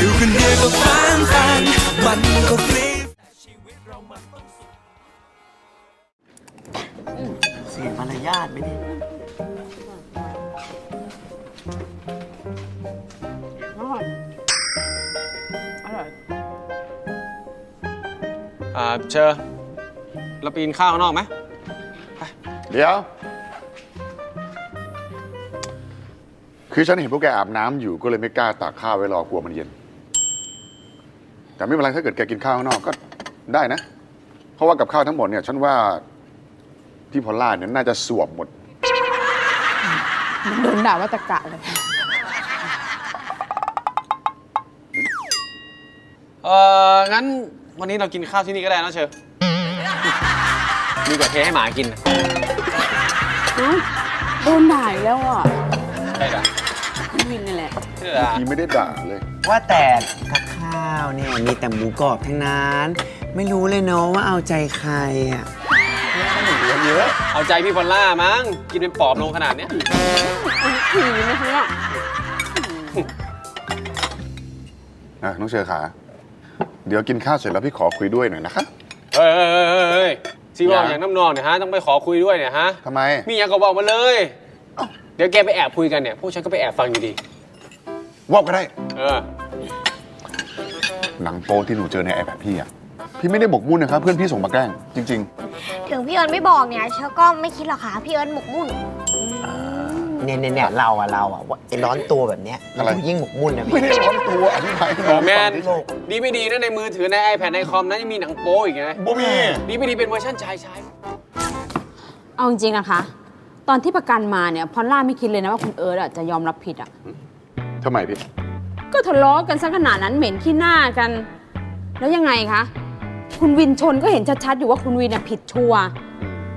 อยู่คนเดียวก็ฟันฟันๆมันก็ฟรีเสียมารยาทไหมเนี่ยอ่าเชอเราไปกินข้าวข้างนอกไหมเดี๋ยว คือฉันเห็นพวกแกอาบน้ำอยู่ก็เลยไม่กล้าตักข้าวไว้รอกลัวมันเย็น แต่ไม่เป็นไรถ้าเกิดแกกินข้าวข้างนอกก็ได้นะ เพราะว่ากับข้าวทั้งหมดเนี่ยฉันว่าพี่พอลล่าเนี่ยน่าจะสวบหมด โดนด่าว่าตะกะเลย เอองั้นวันนี้เรากินข้าวที่นี่ก็ได้นะเชอมีกว่าเทให้หมากินนะโดนด่าอีกแล้วอะใช่ละคุณวินนี่แหละเชื่อพี่ไม่ได้ด่าเลย ว่าแต่กับข้าวเนี่ยมีแต่หมูกรอบทั้งนั้น ไม่รู้เลยเนาะว่าเอาใจใครอะเอาใจพี่พอลล่ามั้ง กินเป็นปอบลงขนาดเนี้ยผีนะคะเนี่ยนะน้องเชอขา เดี๋ยวกินข้าวเสร็จแล้วพี่ขอคุยด้วยหน่อยนะคะเฮ้ยเฮ้ยเฮ้ยเฮ้ยเฮ้ยซีบอกอย่าอย่างน้ำนองเนี่ยฮะต้องไปขอคุยด้วยเนี่ยฮะทำไม มีอย่างก็บอกมาเลย เดี๋ยวแกไปแอบคุยกันเนี่ยพวกฉันก็ไปแอบฟังอยู่ดีว่าก็ได้ เออ หนังโป๊ที่หนูเจอในไอแพดพี่อะพี่ไม่ได้บกมุ่นนะครับ เพื่อนพี่ส่งมาแกล้งจริง ถึงพี่เอิญไม่บอกเนี่ยเชอก็ไม่คิดหรอกค่ะพี่เอิญหมกมุ่น เนี่ยเนี่ยเนี่ยเราอะเราอะว่าไอ้ร้อนตัวแบบเนี้ยอะไรเรายิ่งหมกมุ่นนะๆไม่พี่ได้ร้อนตัวอธิบายให้โอ้น้องแมฟันงดิโลกดีไม่ดีนะในมือถือใน iPad ในคอมนั้นยังมีหนังโป๊อีกนะบ่มีดีไม่ดีเป็นเวอร์ชันชายชายเอาจริงๆนะคะ ตอนที่ประกันมาเนี่ยพอลล่าไม่คิดเลยนะว่าคุณเอิร์ธอะจะยอมรับผิดอะทำไมพี่ ก็ทะเลาะกันซะขนาดนั้นเหม็นขี้หน้ากัน แล้วยังไงคะ คุณวินชนก็เห็นชัดๆอยู่ว่าคุณวินอะผิดชัวร์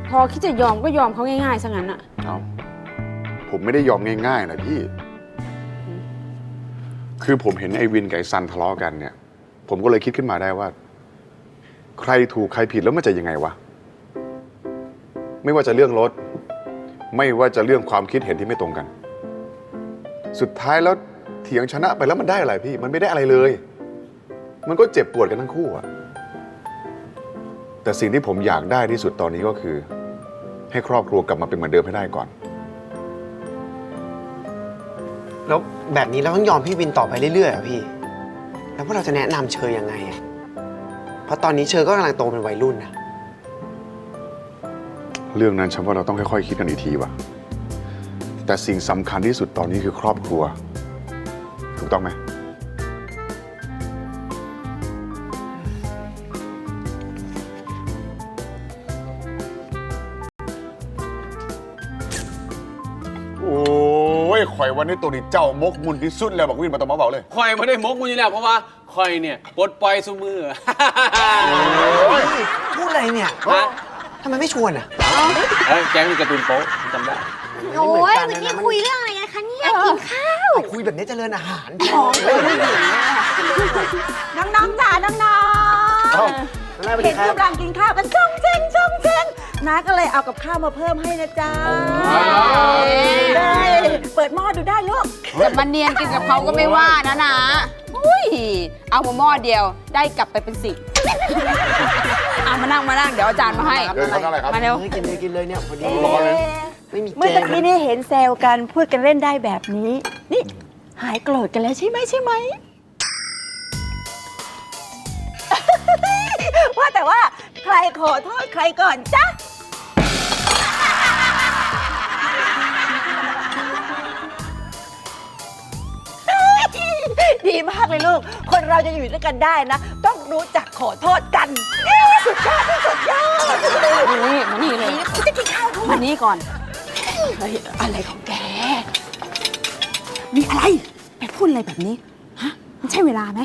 พอคิดจะยอมก็ยอมเขาง่ายๆซะงั้นอะเอาผมไม่ได้ยอมง่ายๆนะพี่ คือผมเห็นไอ้วินกับไอ้ซันทะเลาะกันเนี่ย ผมก็เลยคิดขึ้นมาได้ว่า ใครถูกใครผิดแล้วมันจะยังไงวะ ไม่ว่าจะเรื่องรถ ไม่ว่าจะเรื่องความคิดเห็นที่ไม่ตรงกัน สุดท้ายแล้ว เถียงชนะไปแล้วมันได้อะไรพี่ มันไม่ได้อะไรเลย มันก็เจ็บปวดกันทั้งคู่อะแต่สิ่งที่ผมอยากได้ที่สุดตอนนี้ก็คือ ให้ครอบครัวกลับมาเป็นเหมือนเดิมให้ได้ก่อน แล้วแบบนี้เราต้องยอมพี่วินต่อไปเรื่อยๆอะพี่ แล้วพวกเราจะแนะนำเชยยังไงอะเพราะตอนนี้เชยก็กำลังโตเป็นวัยรุ่นนะเรื่องนั้นฉันว่าเราต้องค่อยๆคิดกันอีกทีว่ะแต่สิ่งสำคัญที่สุดตอนนี้คือครอบครัว ถูกต้องไหมโอ้ยข่อยวันนี้ตัวนี้เจ้ามกมุนที่สุดแล้วบอกวินมาต้องมาเบาเลยคอยไม่ได้มกมืออยู่แล้วเพราะว่าคอยเนี่ยปลดปล่อยสมือ พูดอะไรเนี่ยฮะ ทำไมไม่ชวนอะเอ้ยแก๊งมีการ์ตูนโป๊ะจำได้ โอ้ยวันนี้คุยเรื่องอะไร กันคะเนี่ยกินข้าวเอาคุยแบบนี้เจริญอาหารน้องๆจ๋าน้องเอ้าๆสวัสเห็ดีนครับ กำลังกินข้าวกันช่องเชงช่องเชงน้าก็เลยเอากับข้าวมาเพิ่มให้นะจ๊ะได้เปิดหม้อดูได้ลูก แต่มันเนียนกินกับเขาก็ไม่ว่านะนะอุ้ย เอามาหม้อเดียวได้กลับไปเป็นสิบเอามานั่งมานั่งเดี๋ยวอาจารย์มาให้ เดินเข้าได้ครับ มาเร็วเฮ้ยกินเลยกินเลยเนี่ยพอดีร้อนเลย ไม่มีเมื่อแกตะงกี้นี่เห็นแซวกันพูดกันเล่นได้แบบนี้ นี่หายโกรธกันแล้วใช่ไหมใช่ไหม ว่าแต่ว่าใครขอโทษใครก่อนจ๊ะ ดีมากเลยลูก คนเราจะอยู่ด้วยกันได้นะ ต้องรู้จักขอโทษกันสุดยอดที่สุดยอดมานี่มานี่เลย จะกินข้าวทุกมานี่ก่อน เฮ้ยอะไรของแก มีอะไร แกพูดอะไรแบบนี้ ฮะ มันใช่เวลาไหม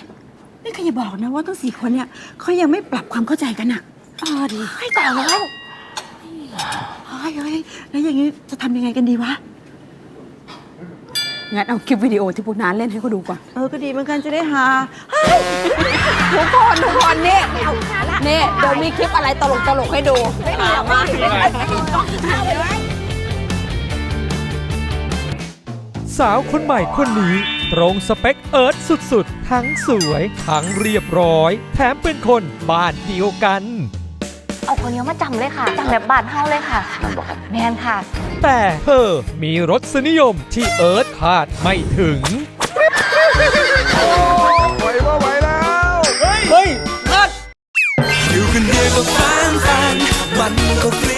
นี่ก็อย่าบอกนะว่าทั้งสี่คนเนี่ยเขายังไม่ปรับความเข้าใจกันอะเออดีให้ต่อแล้วเฮ้ยเฮ้ยแล้วอย่างนี้จะทำยังไงกันดีวะ งั้นเอาคลิปวิดีโอที่พวกน้าเล่นให้เขาดูก่อน เออ ก็ดีเหมือนกันจะได้หาเฮ้ยทุกคนทุกคนนี่นี่เดี๋ยวมีคลิปอะไรตลกตลกๆให้ดูมามา สาวคนใหม่คนนี้ ตรงสเปคเอิร์ธสุดๆ ทั้งสวย ทั้งเรียบร้อย แถมเป็นคนบ้านเดียวกัน เอาคนเยอะมาจำเลยค่ะจำแบบบานเฮาเลยค่ะแมนค่ะ แต่เธอมีรสนิยมที่เอิร์ธคาดไม่ถึง ไหวว่าไหวแล้ว เฮ้ย เฮ้ยนัด อยู่คนเดียวก็ฟังฟังน